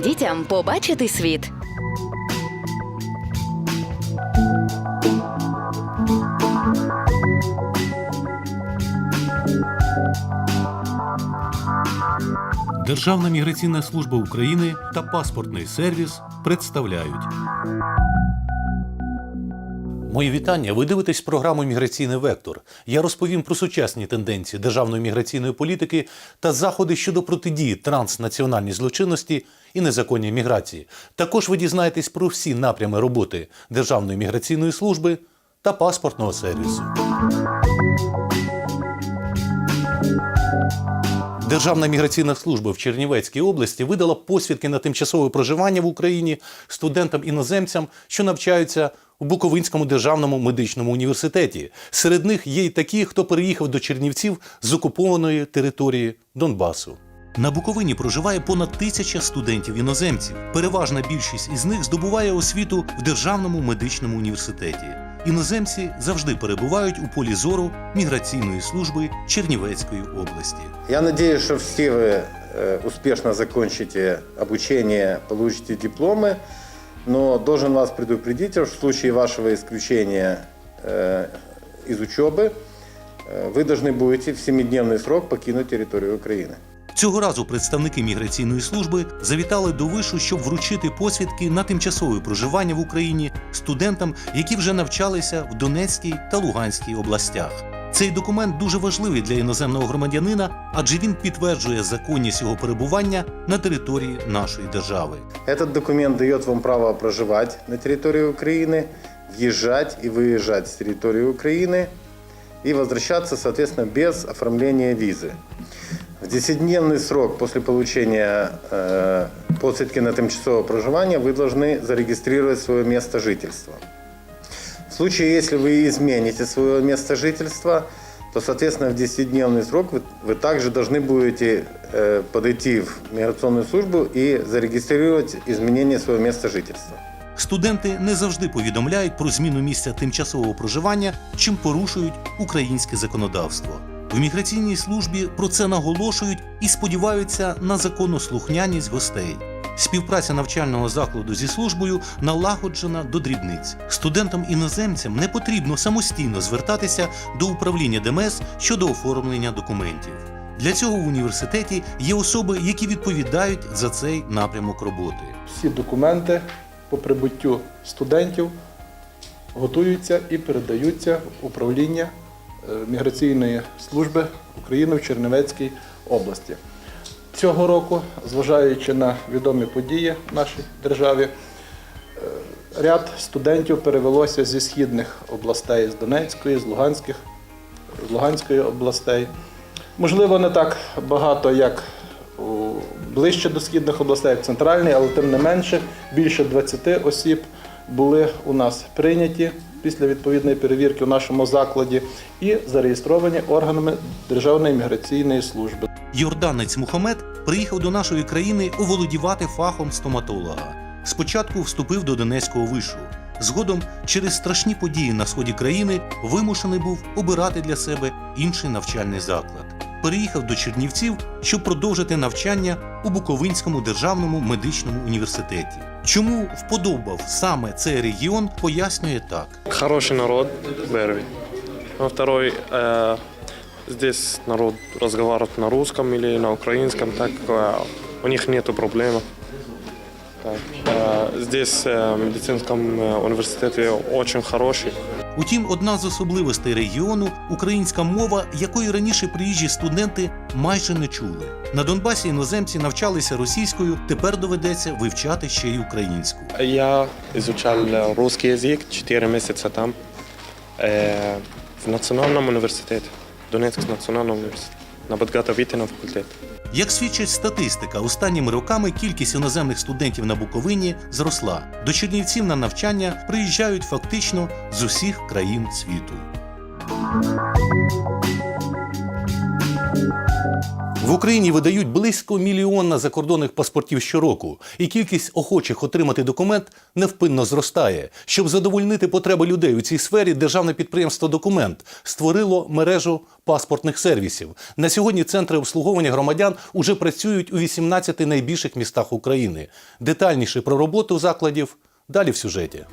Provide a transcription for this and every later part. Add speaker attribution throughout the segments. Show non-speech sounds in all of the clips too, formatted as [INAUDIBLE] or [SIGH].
Speaker 1: дітям побачити світ.
Speaker 2: Державна міграційна служба України та паспортний сервіс представляють. Мої вітання. Ви дивитесь програму Міграційний вектор. Я розповім про сучасні тенденції державної міграційної політики та заходи щодо протидії транснаціональній злочинності і незаконній міграції. Також ви дізнаєтесь про всі напрями роботи Державної міграційної служби та паспортного сервісу. Державна міграційна служба в Чернівецькій області видала посвідки на тимчасове проживання в Україні студентам-іноземцям, що навчаються у Буковинському державному медичному університеті. Серед них є й такі, хто переїхав до Чернівців з окупованої території Донбасу. На Буковині проживає понад тисяча студентів-іноземців. Переважна більшість із них здобуває освіту в Державному медичному університеті. Іноземці завжди перебувають у полі зору міграційної служби Чернівецької області.
Speaker 3: Я надеюсь, что все вы э, успешно закончите обучение, получите дипломы, но должен вас предупредить, что в случае вашего исключения э, из учебы э, вы должны будете в семидневный срок покинуть территорию Украины.
Speaker 2: Цього разу представники міграційної служби завітали до вишу, щоб вручити посвідки на тимчасове проживання в Україні студентам, які вже навчалися в Донецькій та Луганській областях. Цей документ дуже важливий для іноземного громадянина, адже він підтверджує законність його перебування на території нашої держави.
Speaker 3: Этот документ дает вам право проживать на территории Украины, въезжать и выезжать с территории Украины и возвращаться, соответственно, без оформления визы. В 10-дневный срок после получения э, посвідки на тимчасовое проживание вы должны зарегистрировать свое место жительства. В случае, если вы измените свое место жительства, то, соответственно, в 10-дневный срок вы, вы также должны будете э, подойти в миграционную службу и зарегистрировать изменение своего места жительства.
Speaker 2: Студенти не завжди повідомляють про зміну місця тимчасового проживання, чим порушують українське законодавство. В міграційній службі про це наголошують і сподіваються на законослухняність гостей. Співпраця навчального закладу зі службою налагоджена до дрібниць. Студентам-іноземцям не потрібно самостійно звертатися до управління ДМС щодо оформлення документів. Для цього в університеті є особи, які відповідають за цей напрямок роботи.
Speaker 4: Всі документи по прибуттю студентів готуються і передаються в управління е, міграційної служби України в Чернівецькій області. Цього року, зважаючи на відомі події в нашій державі, е, ряд студентів перевелося зі східних областей, з Донецької, з Луганських, з Луганської областей. Можливо, не так багато, як ближче до східних областей, як центральний, але тим не менше більше 20 осіб були у нас прийняті після відповідної перевірки у нашому закладі і зареєстровані органами Державної міграційної служби.
Speaker 2: Йорданець Мухамед приїхав до нашої країни оволодівати фахом стоматолога. Спочатку вступив до Донецького вишу. Згодом, через страшні події на сході країни, вимушений був обирати для себе інший навчальний заклад. Переїхав до Чернівців, щоб продовжити навчання у Буковинському державному медичному університеті. Чому вподобав саме цей регіон, пояснює так.
Speaker 5: Хороший народ, первый. А второй, э, здесь народ разговаривает на русском или на украинском, так э, у них нету проблем. Так, э, здесь э, в медицинском э, университете очень хороший.
Speaker 2: Утім, одна з особливостей регіону українська мова, якої раніше приїжджі студенти майже не чули. На Донбасі іноземці навчалися російською, тепер доведеться вивчати ще й українську.
Speaker 5: Я изучал э, русский язык 4 месяца там, э, в национальном университете, Донецкий національного університету на подготовительном факультет.
Speaker 2: Як свідчить статистика, останніми роками кількість іноземних студентів на Буковині зросла. До Чернівців на навчання приїжджають фактично з усіх країн світу. В Україні видають близько мільйона закордонних паспортів щороку, і кількість охочих отримати документ невпинно зростає. Щоб задовольнити потреби людей у цій сфері, державне підприємство Документ створило мережу паспортних сервісів. На сьогодні центри обслуговування громадян уже працюють у 18 найбільших містах України. Детальніше про роботу закладів далі в сюжеті.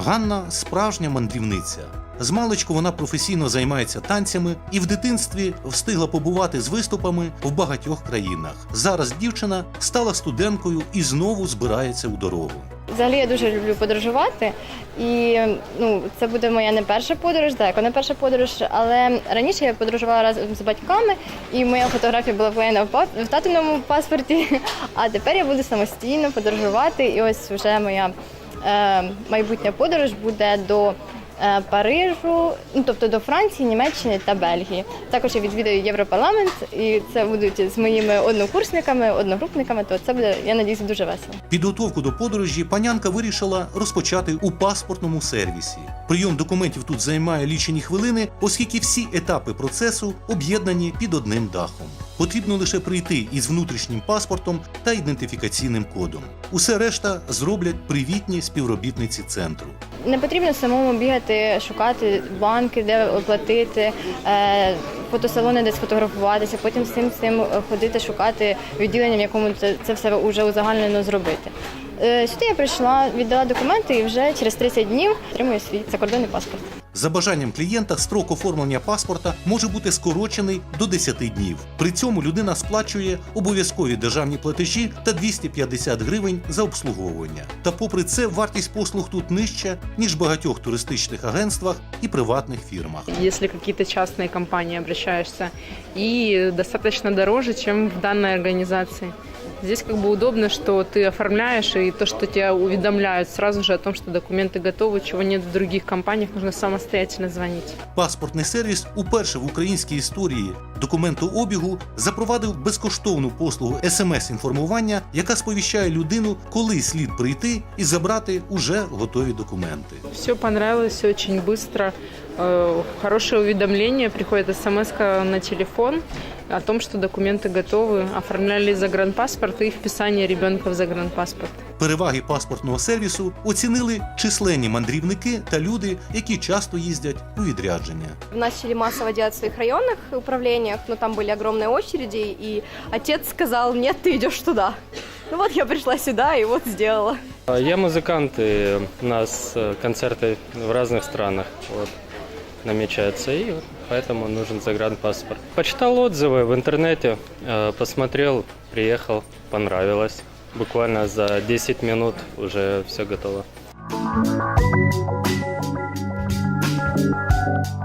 Speaker 2: Ганна справжня мандрівниця. З маличку вона професійно займається танцями і в дитинстві встигла побувати з виступами в багатьох країнах. Зараз дівчина стала студенткою і знову збирається у дорогу.
Speaker 6: Взагалі я дуже люблю подорожувати, і ну це буде моя не перша подорож, далеко не перша подорож. Але раніше я подорожувала разом з батьками, і моя фотографія була вклеєна в татиному паспорті. [LAUGHS] А тепер я буду самостійно подорожувати. І ось вже моя майбутня подорож буде до. е, Парижу, ну тобто до Франції, Німеччини та Бельгії. Також я відвідаю Європарламент, і це будуть з моїми однокурсниками, одногрупниками. То це буде, я надіюся, дуже весело.
Speaker 2: Підготовку до подорожі панянка вирішила розпочати у паспортному сервісі. Прийом документів тут займає лічені хвилини, оскільки всі етапи процесу об'єднані під одним дахом. Потрібно лише прийти із внутрішнім паспортом та ідентифікаційним кодом. Усе решта зроблять привітні співробітниці центру.
Speaker 6: Не потрібно самому бігати, шукати банки, де оплатити, е, фотосалони, де сфотографуватися, потім з цим, цим ходити, шукати відділення, в якому це, це все вже узагальнено зробити. Е, Сюди я прийшла, віддала документи і вже через 30 днів отримую свій закордонний паспорт.
Speaker 2: За бажанням клієнта строк оформлення паспорта може бути скорочений до 10 днів. При цьому людина сплачує обов'язкові державні платежі та 250 гривень за обслуговування. Та попри це вартість послуг тут нижча ніж в багатьох туристичних агентствах і приватних фірмах.
Speaker 7: если какие-то частные компании обращаешься, и достаточно дороже, чем в данной организации. Здесь как бы удобно, что ты оформляешь, и то, что тебя уведомляют сразу же о том, что документы готовы, чего нет в других компаниях, нужно самостоятельно звонить.
Speaker 2: Паспортний сервіс уперше в українській історії документообігу запровадив безкоштовну послугу смс-інформування, яка сповіщає людину, коли слід прийти і забрати уже готові документи.
Speaker 7: Все понравилось, все очень быстро. Э, Хорошее уведомление, приходит смс на телефон о том, что документы готовы. Оформляли загранпаспорт и вписание ребенка в загранпаспорт.
Speaker 2: Переваги паспортного сервісу оцінили численні мандрівники та люди, які часто їздять у відрядження.
Speaker 8: Начали массово делать в своих районных управлениях, но там были огромные очереди, и отец сказал, нет, ты идешь туда. Ну вот я пришла сюда и вот сделала.
Speaker 9: А Я музыкант, и у нас э, концерты в разных странах вот, намечаются, и вот поэтому нужен загранпаспорт. Почитал отзывы в интернете, э, посмотрел, приехал, понравилось. Буквально за 10 минут уже все готово.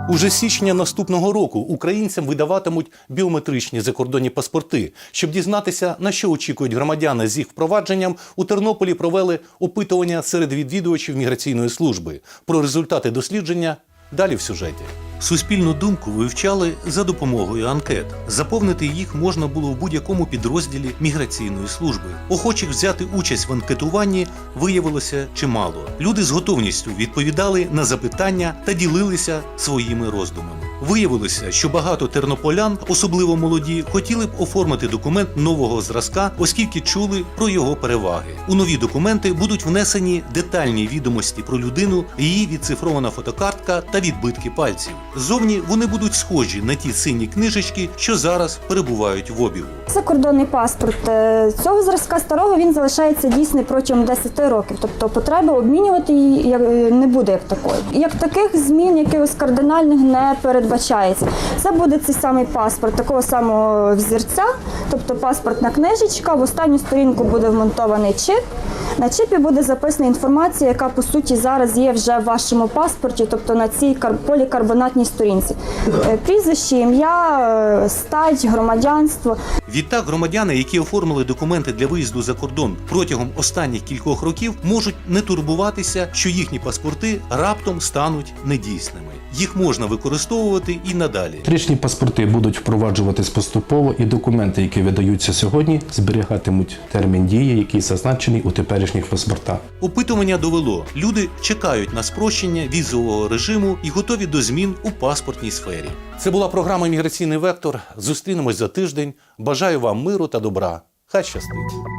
Speaker 2: Уже з січня наступного року українцям видаватимуть біометричні закордонні паспорти. Щоб дізнатися, на що очікують громадяни з їх впровадженням, у Тернополі провели опитування серед відвідувачів міграційної служби. Про результати дослідження далі в сюжеті. Суспільну думку вивчали за допомогою анкет. Заповнити їх можна було в будь-якому підрозділі міграційної служби. Охочих взяти участь в анкетуванні виявилося чимало. Люди з готовністю відповідали на запитання та ділилися своїми роздумами. Виявилося, що багато тернополян, особливо молоді, хотіли б оформити документ нового зразка, оскільки чули про його переваги. У нові документи будуть внесені детальні відомості про людину, її відцифрована фотокартка та відбитки пальців. Зовні вони будуть схожі на ті сині книжечки, що зараз перебувають в обігу.
Speaker 10: Закордонний паспорт е, цього зразка старого він залишається дійсний протягом 10 років. Тобто потреби обмінювати її е, не буде як такої. Як таких змін якихось кардинальних не передбачається. Це буде цей самий паспорт такого самого взірця, тобто паспортна книжечка. В останню сторінку буде вмонтований чип. На чипі буде записана інформація, яка по суті зараз є вже в вашому паспорті, тобто на цій полікарбонатній сторінці. Е, Прізвище, ім'я, е, стать, громадянство.
Speaker 2: Відтак громадяни, які оформили документи для виїзду за кордон протягом останніх кількох років, можуть не турбуватися, що їхні паспорти раптом стануть недійсними. Їх можна використовувати використовувати і надалі.
Speaker 11: Тричні паспорти будуть впроваджуватись поступово, і документи, які видаються сьогодні, зберігатимуть термін дії, який зазначений у теперішніх паспортах.
Speaker 2: Опитування довело, люди чекають на спрощення візового режиму і готові до змін у паспортній сфері. Це була програма Міграційний вектор. Зустрінемось за тиждень. Бажаю вам миру та добра. Хай щастить!